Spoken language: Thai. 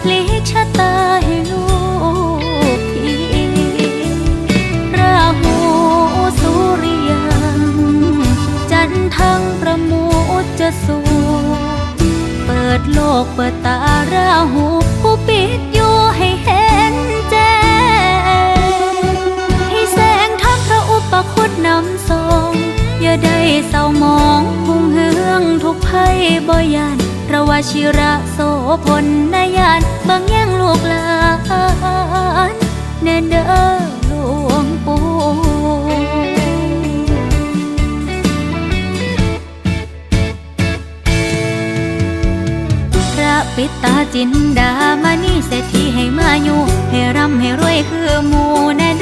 พลิกชะตาให้ลูกพีราหูสุริยังจันทังประมูจะสูเปิดโลกเปิดตาราหูผู้ปิดอยู่ให้เห็นแจ้งให้แสงทัพพระอุปคุตนำทรงอย่าได้เศร้ามองหุ่งเฮืองทุกภัยบ่ยาน ระวชิระโสพลนายานบางแย่งลูกหลานเน่เด้อหลวงปู่พระปิตาจินดามณีเศรษฐีให้มาอยู่ ให้ร่ำให้รวยคือมู